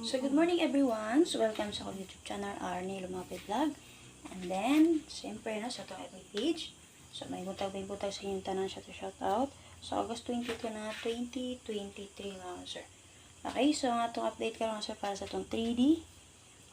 So, good morning everyone. So, welcome sa akong YouTube channel, Arnie Lumapit Vlog. And then, siyempre na sa itong FB page. So, may butag-butag sa inyong tanan siya to shout out. So, August 22 na 2023 mga sir. Okay, so ang atong update karon sir para sa itong 3D,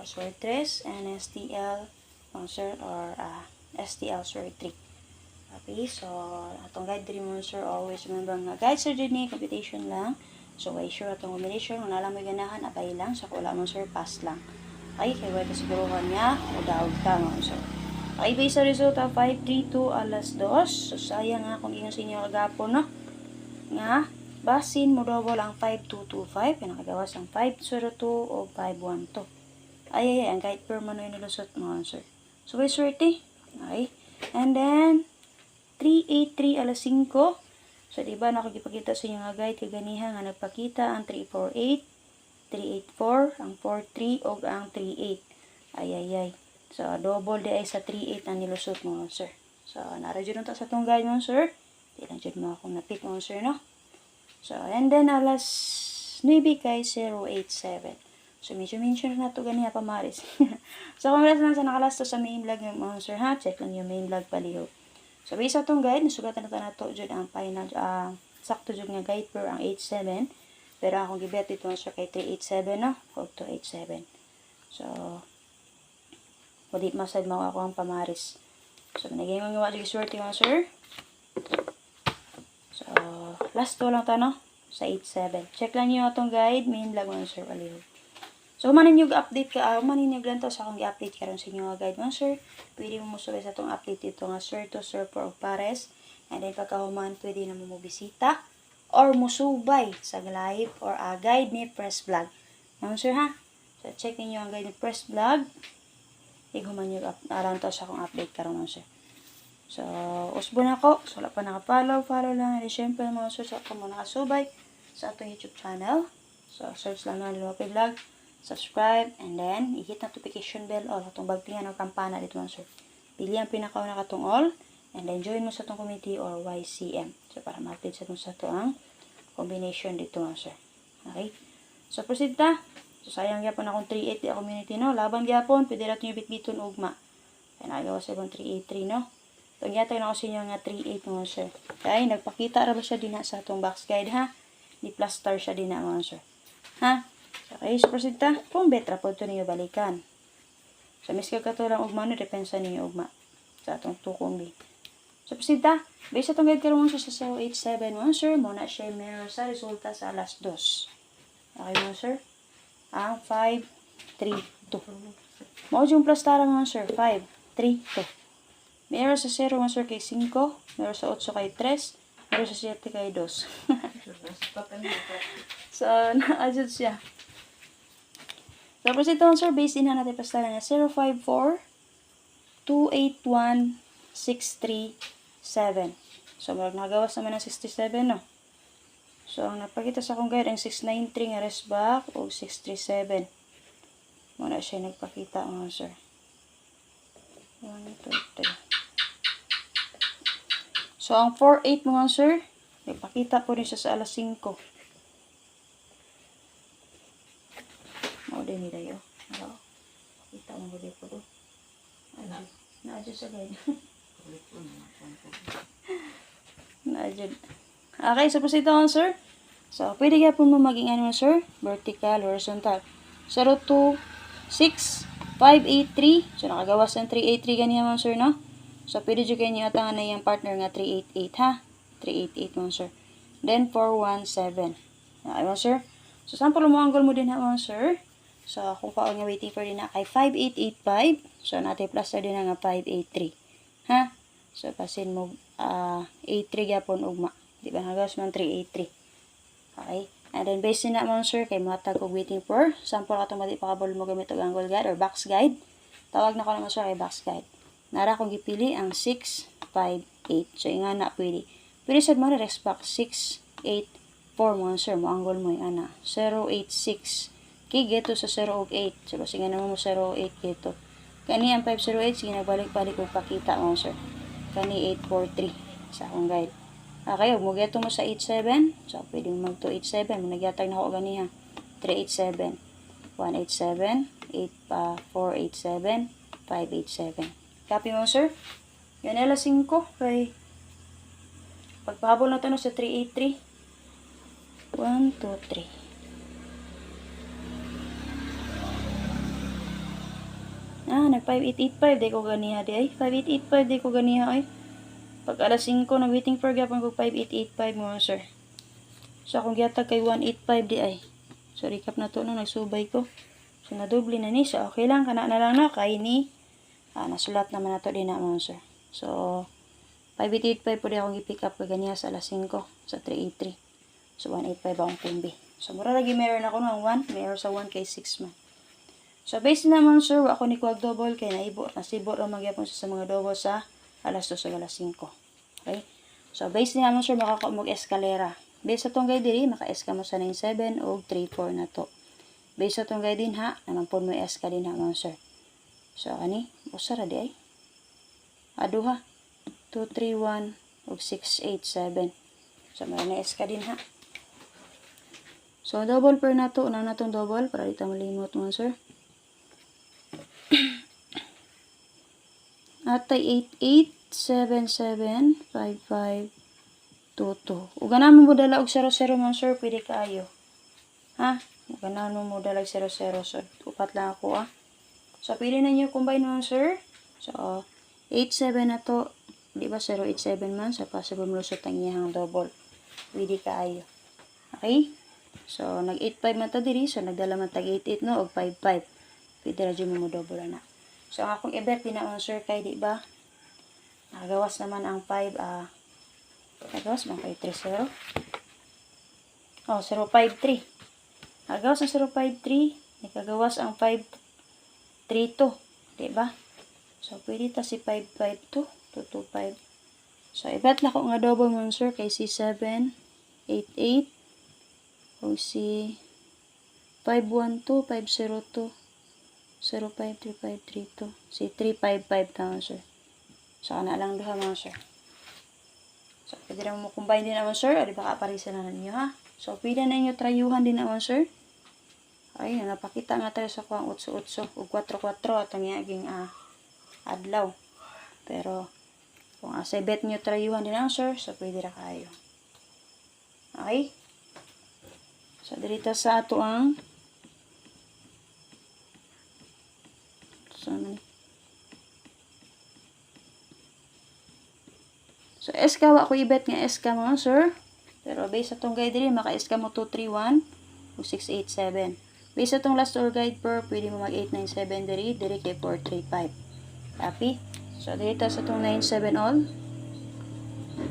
or Sword 3, and STL, mga sir, or ah, STL Sword 3. Okay, so atong guide diri mo sir always remember nga guide sir din computation lang. So why sure atong combination kung alam mo ganahan abay lang so kung wala mo sir pass lang. Okay, kay wala kasiguruhan niya o daog ka mo sir. Okay, based sa resulta 532 alas 2. So sayang nga kung ingon sa inyo kagapon no. Nga basin mo double ang 5225 kaya nakagawas ang 502 o 512. Ay, ay, ay, ang guide per mo na nilusot mo sir. So, may swerte. Okay. And then, 383 alas 5. So, di ba, nakagipakita sa inyo nga guide, kaganiha nga nagpakita ang 348, 384, ang 43, o ang 38. Ay, ay, ay. So, double di ay sa 38 ang nilusot mo, sir. So, nara dyan ta sa itong guide mo, sir. Di lang dyan mo akong napit mo, sir, no? So, and then, alas 9 kay 087. So, medyo mention na to ganiha pa, Maris. so, kung wala lang sa nakalas to sa main vlog mga sir, ha? Check lang yung main vlog paliho. So, based sa itong guide, nasugatan na to na to dyan ang final, ah, sakto dyan nga guide per ang 87. Pero akong gibet ito siya kay 387, no? O 287. So, Wadi masad mo ako ang pamaris. So, naging mga wadi swerte mga sir. So, last two lang to, no? Sa 87. Check lang nyo itong guide. Main vlog mga sir. Aliho. So, manin yung update ka. Uh, manin yung ganito sa akong i-update karon sa inyo nga guide mga sir. Pwede mo musubay sa itong update dito nga sir to sir for pares. And then, pagkahuman, pwede na mo bisita or musubay sa live or a guide ni Press Vlog. Mga sir ha? So, check ninyo ang guide ni Press Vlog iguman yung to sa akong update karon mo sir. So, usbo na ako. So, wala pa nakapollow, follow lang. And syempre, mga sir, sa ako mo nakasubay sa atong YouTube channel. So, search lang na Lilope Vlog. Subscribe, and then, i-hit notification bell all. Atong bagtingan o kampana dito mga sir. Pili ang pinakauna katong all. And then, join mo sa atong committee or YCM. So, para ma-update sa itong sa ito ang combination dito mga sir. Okay? So, proceed ta. So, sayang gyapon akong 380 ang community, no? Laban gyapon, pwede natin yung bitbiton ugma. Kaya nagawa sa akong 383, no? Itong yata na ako sa inyo nga 38 mga sir. Kaya nagpakita ra ba siya din sa atong box guide, ha? Ni plus star siya din na mga sir. Ha? Okay, so proceed ta. Kung betra po ito ninyo balikan. Sa miska ka to lang ugma, no? Depensa ninyo ugma. Sa atong tukong bi. So, proceed ta. Based sa itong guide karoon sa 087 mga sir, muna siya meron sa resulta sa alas 2. Okay mga sir? ang 5, 3, 2. Mao yung plus tara mga sir, 5, 3, 2. Meron sa 0 mga sir kay 5, meron sa 8 kay 3, meron sa 7 kay 2. so, na-adjud siya. Tapos ito ang sir, base din na natin plus tara niya, 054, 281, 637. So, mag nagawas naman ng 67, no? So, ang napakita sa akong guide, ang 693 nga rest back o 637. Muna siya nagpakita mga sir. 1, 2, 3. So, ang 48 mga sir, nagpakita po rin siya sa alas 5. Nila yun. Oo. Kita mo din po doon. Ano? Na-adjust sa guide. Na-adjust. Okay, so proceed on, sir. So, pwede ka po mo maging ano, sir? Vertical, horizontal. 0, 2, 6, 5, 8, 3. So, nakagawas ng 3, 8, 3 ganyan mo, sir, no? So, pwede dyo kayo niyatangan na yung partner nga 3, 8, 8, ha? 3, 8, 8 mo, sir. Then, 4, 1, 7. Okay mo, sir? So, sample mo angle mo din ha, mo, sir? So, kung paon nga waiting for din na kay 5, 8, 8, 5. So, natin plus na din na nga 5, 8, 3. Ha? So, pasin mo, uh, 8, 3 gapon ugma. Di ba? Hanggang man 383. Okay? And then, based na naman, sir, kay matag og waiting for. Sample ka itong mati pakabol mo gamit og angle guide or box guide. Tawag na ko naman, sir, kay box guide. Nara kong gipili ang 6, 5, 8. So, nga na, pwede. Pwede sa mga rest back 6, 8, 4 mo, sir. Mo angle mo yung ana. 0, 8, 6. Kay geto sa 0 og 8. So, kasi nga naman mo 0, 8 geto. Kani ang 508, sige nagbalik-balik kong pakita mo, sir. Kani 843 sa akong guide. Okay, ug mo geto mo sa 87. So, pwede mag 287. Mo nagyatag na ako ganiha. 387. 187, 8 pa 487, 587. Copy mo, sir? Yan nila 5 kay pagpahabol na to no sa 383. 1, 2, 3. Ah, nag 5885 di ko ganiha di ay. 5885 di ko ganiha ay. Pag alas 5 nag waiting for gapon ko 5885 mo sir. So akong gihatag kay 185 di ay. So recap na to no nagsubay ko. So nadoble na ni so okay lang kana na lang na kay ni ah, nasulat naman nato din na mo sir. So 5885 po di akong i-pick up kay ganiha sa alas 5 sa 383. So 185 akong kumbi. So mura lagi meron ako ng 1, meron sa 1 kay 6 man. So, base naman, sir, ako ni Kuwag Double, kay naibo, nasibo ra magyapon sa mga double sa alas 2 sa alas 5. Okay? So, base naman, sir, makakamog eskalera. Base sa tong guide diri, maka-eska mo sa 97 o 34 na to. Base sa tong guide din, ha, naman po mo eska din ha, mga sir. So, ani, usara di ay. Aduha, 231 o 687. So, may na eska din ha. So, double per na to. Una na tong double para di ta malimot mo, sir. Atay 88775522. Ug ganaman mo dala og 00 man sir, pwede kaayo. Ha? Ug ganaman mo dala og 00 so upat lang ako ah. So pwede na niyo combine mo sir. So 87 na to, di ba 087 man so possible mo lusot ang iyang double. Pwede kaayo. Okay? So nag 85 man ta diri, so nagdala man tag 88 no og 55. Pwede ra dyan mo double na. So, ang akong i-bet din kay, di ba? Nagawas naman ang 5, ah, nagawas man kay 3-0. Oh, 053. Nagawas ang 053, nakagawas ang 532, di ba? So, pwede ta si 552, 225. So, i-bet na ko nga double mo sir kay si 788 o si 512, 502, 053532. Si 355 taon, sir. So, ana lang duha mga sir. So, pwede naman mo combine din naman, sir. O, di ba kaparisa na ninyo, ha? So, pwede na inyo trayuhan din naman, sir. Ay, napakita nga tayo sa kuwang utso-utso. O 4-4 at ang yaging ah, adlaw. Pero, kung asa bet nyo trayuhan din naman, sir, so pwede ra kayo. Okay? So, dito sa ato ang Ni. So, SK wa ko ibet nga SK mga sir. Pero base sa tong guide diri maka SK mo 231 o 687. Base sa tong last tour guide per pwede mo mag 897 diri diri kay 435. Copy? So, dito sa tong 97 all.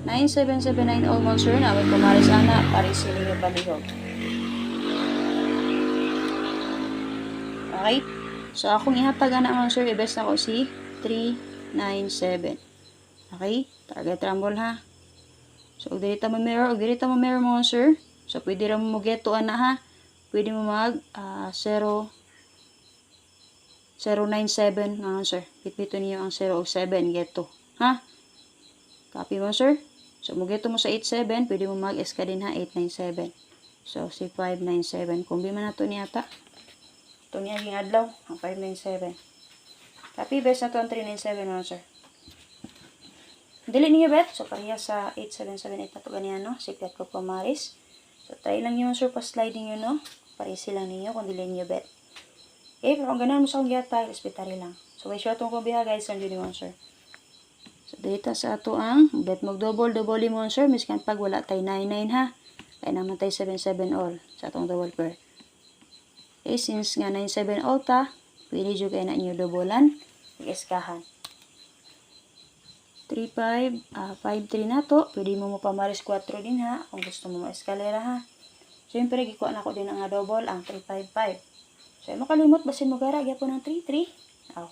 9779 all mo sir na ko maris ana para sila yung balihog. Okay? So, akong ihatag na mga sir, ibes na ko si 397. Okay? Target rumble ha. So, og dirita mo mirror, og dirita mo mirror mga sir. So, pwede ra mo geto ana ha. Pwede mo mag ah, 0 097 mga sir. Pitpito niyo ang 0 o 7 geto. Ha? Copy mo sir. So, mo geto mo sa 87, pwede mo mag SK din ha 897. So, si 597. Kumbi man na to ni ata. Ito niya yung adlaw, ang 597. Copy, best na to ang 397 mga sir. Dili niyo bet, so pareha sa 8778 na to ganyan, no? Siklet ko pa maris. So, try lang yun, sir, pa-sliding yun, no? Pareha lang ninyo kung dili niyo bet. Okay, pero kung ganun mo sa akong giyata, hospitary lang. So, may short kong biha, guys, ang yun sir. So, data sa ato ang bet mag double, double mo, sir. Miskan pag wala tayo 99, ha? Kaya naman tayo 77 all sa atong double pair. Okay, since nga 97 alta, pwede dyo kayo na inyo dobolan, mag-eskahan. 3-5, ah 5-3 na to, pwede mo mo pamaris 4 din ha, kung gusto mo ma-eskalera ha. Siyempre, gikuha na ko din ang double, ang 3-5-5. So, makalimot, basin mo gara, gyapon ng 3-3. Aw,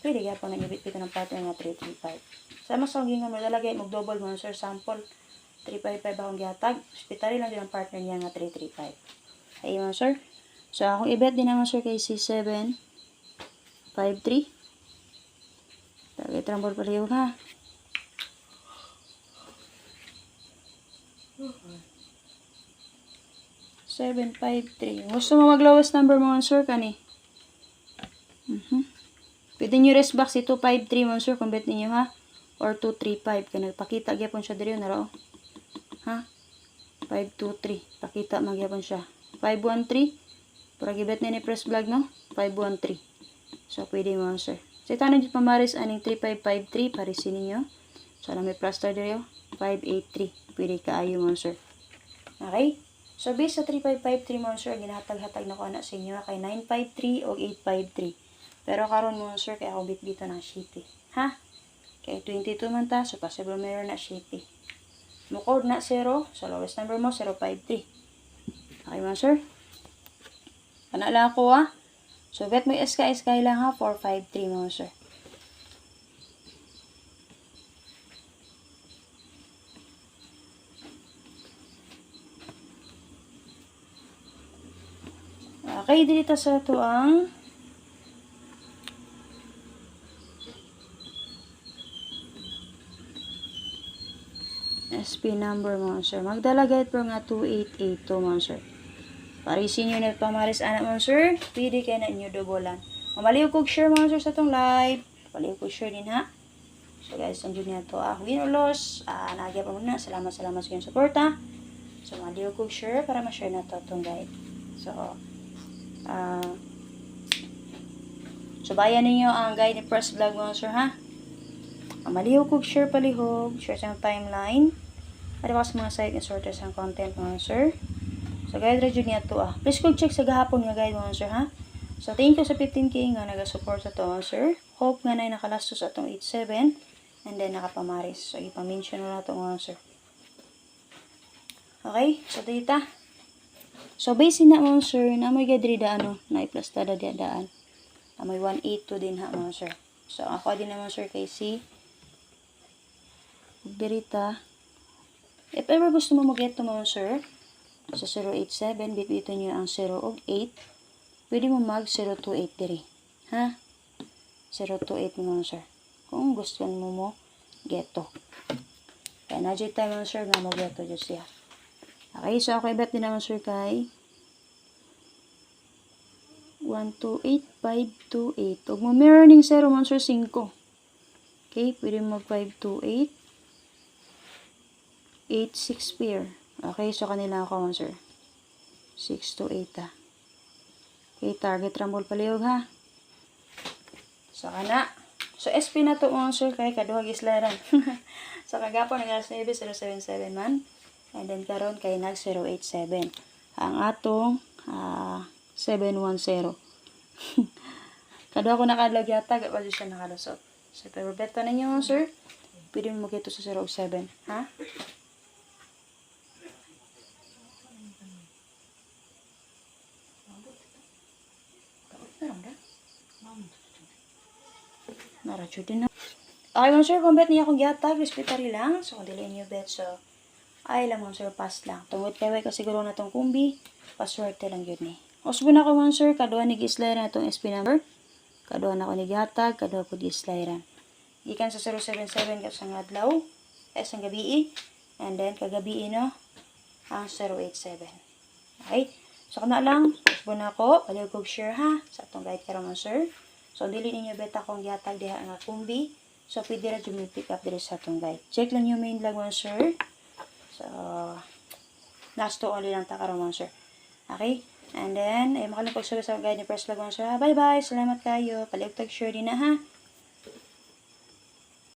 pwede gyapon na ibit-bit ng partner nga 3-3-5. Sa mas ang gingan mo lalagay, mag-double mo sir sample. 3-5-5 akong gihatag, hospitali lang din ang partner niya nga 3-3-5. Ayun sir. So, akong i-bet din naman sir kay C7 5-3. Target rumble pareho ha. So, 753. Gusto mo mag lowest number mo, sir, kani? Mhm. Pwede nyo rest back si 253 mo, sir, kung bet ninyo, ha? Or 235. Kaya nagpakita gyapon siya diri na raw. Ha? 523. Pakita magyapon siya. 513. Para gibet ni press vlog, no? 513. So, pwede mo, sir. Sa so, tanong dito pamaris aning 3553, parisin ninyo. So, alam may plaster diri, oh. 583. Pwede kaayo mo, sir. Okay? So, based sa 3553 monster, ginahatag-hatag na ko na sa inyo kay 953 o 853. Pero karon monster, kaya ako bit-bito ng shitty. Ha? Kay 22 man ta, so possible meron na shitty. Mukod na 0, so lowest number mo, 053. Okay monster? Kana lang ako ha. So, bet mo SK, SK lang ha, 453 monster. Okay, dito sa ito ang SP number mo, sir. Magdalagay po nga 2882 mo, sir. Parisin nyo na pamaris anak mo, sir. Pwede kayo na inyo dobolan. Mamaliw kog share mo, sir, sa itong live. Mamaliw kog share din, ha? So, guys, nandiyo niya to. Ah, win or loss. Ah, nagya pa muna. Salamat, salamat sa inyong suporta. So, mamaliw kog share para ma-share na to itong guide. So, Ah. subayan ninyo ang guide ni Press Vlog mo, sir, ha? Ang maliw kog share palihog, share sa timeline. Ada pa sa mga site and sorters ang content mo, sir. So, guide radyo niya to, ah. Please kog check sa gahapon nga guide mo, sir, ha? So, thank you sa 15k nga nag-support sa to, sir. Hope nga na nakalastos atong 87 and then nakapamaris. So, ipamention na to, mga sir. Okay? So, data. So, base na mo, sir, na may gadri ano, na iplastada di daan. Na may 182 din ha, mga sir. So, ako din naman, sir, kay si Berita. If ever gusto mo mag-get to mo, sir, sa 087, bitbitin nyo ang 0 og 8, pwede mo mag 0283. Ha? 028 mo, sir. Kung gusto mo mo get to. Kaya na dyan tayo, sir, na mo get to dyan siya. Okay, so ako ibet din naman sir kay 128528. Huwag mo mirror ning 0 man sir 5. Okay, pwede mo mag 528. 86 pair. Okay, so kanila ako sir. 6 to 8 ah. Okay, target rumble palihog ha. So, kana. So, SP na to mga sir kay kaduhag islaran. so, kagapon nag 077 man. And then karon kay nag 087. Ang atong ah, 710. Kado ako nakalagyata, wala siya nakalusot. So, pero beta ninyo, sir. Pwede mo mag-ito sa 07. Ha? Naradyo din na. Okay, ma'am sir, kung bet niya akong gihatag, respetary lang. So, kung dili niyo bet, so, ay lang ma'am sir, pass lang. Tungod kay kasi siguro na tong kumbi, paswerte lang yun ni. Usbo na ko ma'am sir, kaduha ni gislayan na itong SP number. Kaduha na ko ni gihatag, kaduha ko gislayan. Ikan sa 077 ka sa adlaw, eh sa gabi and then kagabi no, ang 087. Okay? So, kana lang, usbo na ko, paliw kog share ha, sa itong guide karon sir. So, dili ninyo bet akong gihatag diha nga kumbi. So, pwede ra dyan pick up diri sa itong guide. Check lang yung main lag ma'am sir. So, last two only lang takaroon mga sir. Okay? And then, ay makalang pagsulat sa guide ni Press Lag sir. Bye-bye! Salamat kayo. Paliugtag sure din na ha.